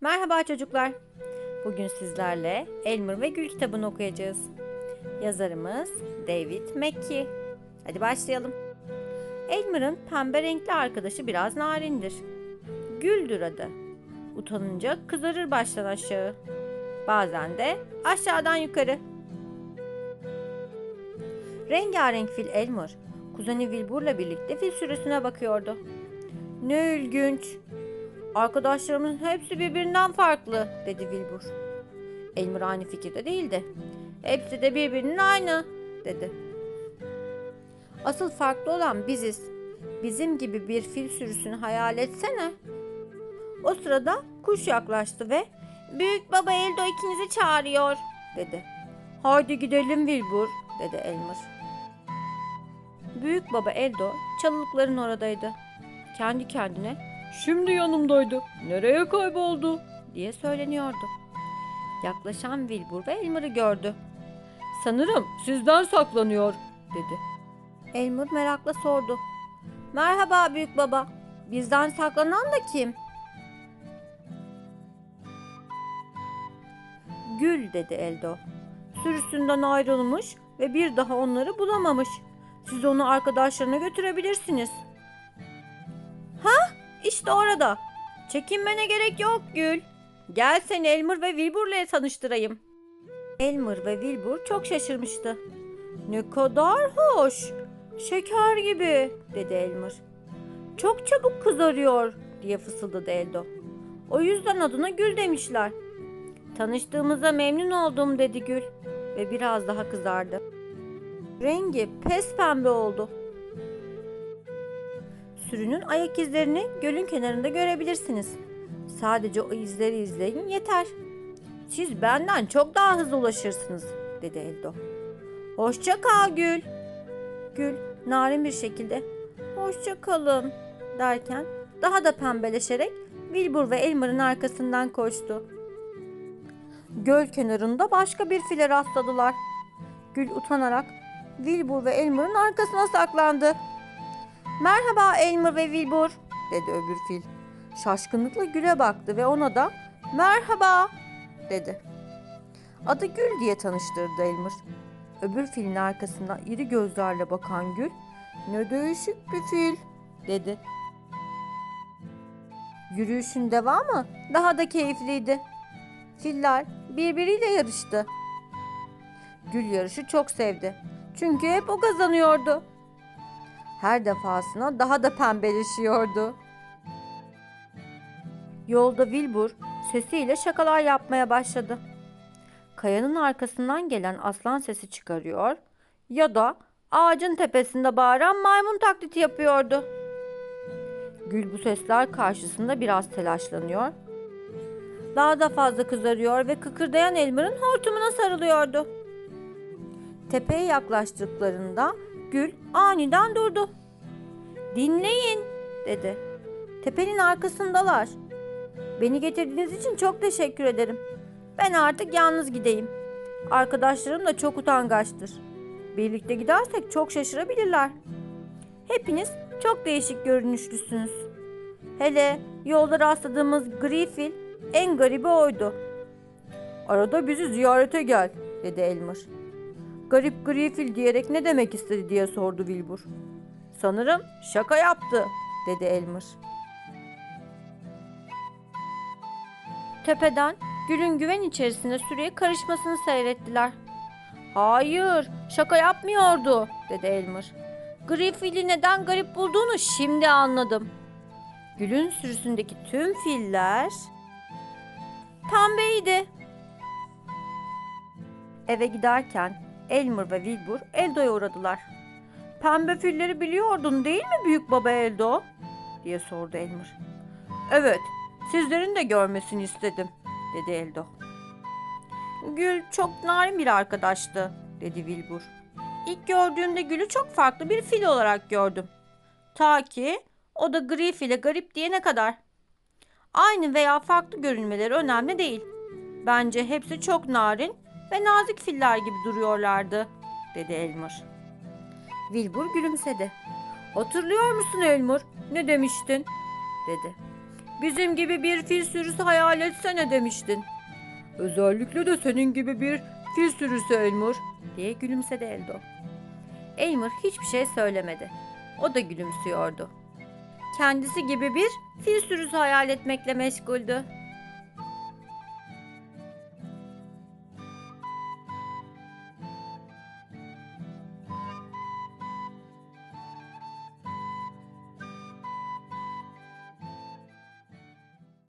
Merhaba çocuklar. Bugün sizlerle Elmer ve Gül kitabını okuyacağız. Yazarımız David Mackey. Hadi başlayalım. Elmer'ın pembe renkli arkadaşı biraz narindir. Güldür adı. Utanınca kızarır baştan aşağı. Bazen de aşağıdan yukarı. Rengarenk fil Elmer, kuzeni Wilbur'la birlikte fil sürüsüne bakıyordu. Ne ilginç, Arkadaşlarımın hepsi birbirinden farklı dedi Wilbur. Elmer aynı fikirde değildi. Hepsi de birbirinin aynı dedi. Asıl farklı olan biziz. Bizim gibi bir fil sürüsünü hayal etsene. O sırada kuş yaklaştı ve Büyük baba Eldo ikinizi çağırıyor dedi. Haydi gidelim Wilbur dedi Elmer. Büyük baba Eldo çalılıkların oradaydı. Kendi kendine Şimdi yanımdaydı. Nereye kayboldu? diye söyleniyordu. Yaklaşan Wilbur ve Elmer'ı gördü. Sanırım sizden saklanıyor dedi. Elmer merakla sordu. Merhaba büyük baba. Bizden saklanan da kim? Gül dedi Eldo. Sürüsünden ayrılmış ve bir daha onları bulamamış. Siz onu arkadaşlarına götürebilirsiniz. İşte orada. Çekinmene gerek yok Gül. Gel seni Elmer ve Wilbur'la tanıştırayım. Elmer ve Wilbur çok şaşırmıştı. Ne kadar hoş. Şeker gibi dedi Elmer. Çok çabuk kızarıyor diye fısıldadı Eldo. O yüzden adına Gül demişler. Tanıştığımıza memnun oldum dedi Gül ve biraz daha kızardı. Rengi pes pembe oldu. Sürünün ayak izlerini gölün kenarında görebilirsiniz. Sadece o izleri izleyin yeter. Siz benden çok daha hızlı ulaşırsınız, dedi Eldo. Hoşça kal Gül. Gül narin bir şekilde hoşça kalın derken daha da pembeleşerek Wilbur ve Elmer'ın arkasından koştu. Göl kenarında başka bir file rastladılar. Gül utanarak Wilbur ve Elmer'ın arkasına saklandı. Merhaba Elmer ve Wilbur dedi öbür fil. Şaşkınlıkla Gül'e baktı ve ona da merhaba dedi. Adı Gül diye tanıştırdı Elmer. Öbür filin arkasında iri gözlerle bakan Gül ne değişik bir fil dedi. Yürüyüşün devamı daha da keyifliydi. Filler birbiriyle yarıştı. Gül yarışı çok sevdi. Çünkü hep o kazanıyordu her defasında daha da pembeleşiyordu. Yolda Wilbur sesiyle şakalar yapmaya başladı. Kayanın arkasından gelen aslan sesi çıkarıyor ya da ağacın tepesinde bağıran maymun taklidi yapıyordu. Gül bu sesler karşısında biraz telaşlanıyor. Daha da fazla kızarıyor ve kıkırdayan Elmer'ın hortumuna sarılıyordu. Tepeye yaklaştıklarında Gül aniden durdu. Dinleyin dedi. Tepenin arkasındalar. Beni getirdiğiniz için çok teşekkür ederim. Ben artık yalnız gideyim. Arkadaşlarım da çok utangaçtır. Birlikte gidersek çok şaşırabilirler. Hepiniz çok değişik görünüşlüsünüz. Hele yolda rastladığımız gri fil en garibi oydu. Arada bizi ziyarete gel dedi Elmer. Garip gri fil diyerek ne demek istedi diye sordu Wilbur. Sanırım şaka yaptı dedi Elmer. Tepeden gülün güven içerisinde sürüye karışmasını seyrettiler. Hayır şaka yapmıyordu dedi Elmer. Gri fili neden garip bulduğunu şimdi anladım. Gülün sürüsündeki tüm filler pembeydi. Eve giderken Elmer ve Wilbur Eldo'ya uğradılar. Pembe filleri biliyordun değil mi büyük baba Eldo? diye sordu Elmer. Evet, sizlerin de görmesini istedim, dedi Eldo. Gül çok narin bir arkadaştı, dedi Wilbur. İlk gördüğümde Gül'ü çok farklı bir fil olarak gördüm. Ta ki o da gri file garip diyene kadar. Aynı veya farklı görünmeleri önemli değil. Bence hepsi çok narin ve nazik filler gibi duruyorlardı, dedi Elmer. Wilbur gülümsedi. Hatırlıyor musun Elmer? Ne demiştin? dedi. Bizim gibi bir fil sürüsü hayal etsene demiştin. Özellikle de senin gibi bir fil sürüsü Elmur diye gülümsedi Eldo. Elmer hiçbir şey söylemedi. O da gülümsüyordu. Kendisi gibi bir fil sürüsü hayal etmekle meşguldü.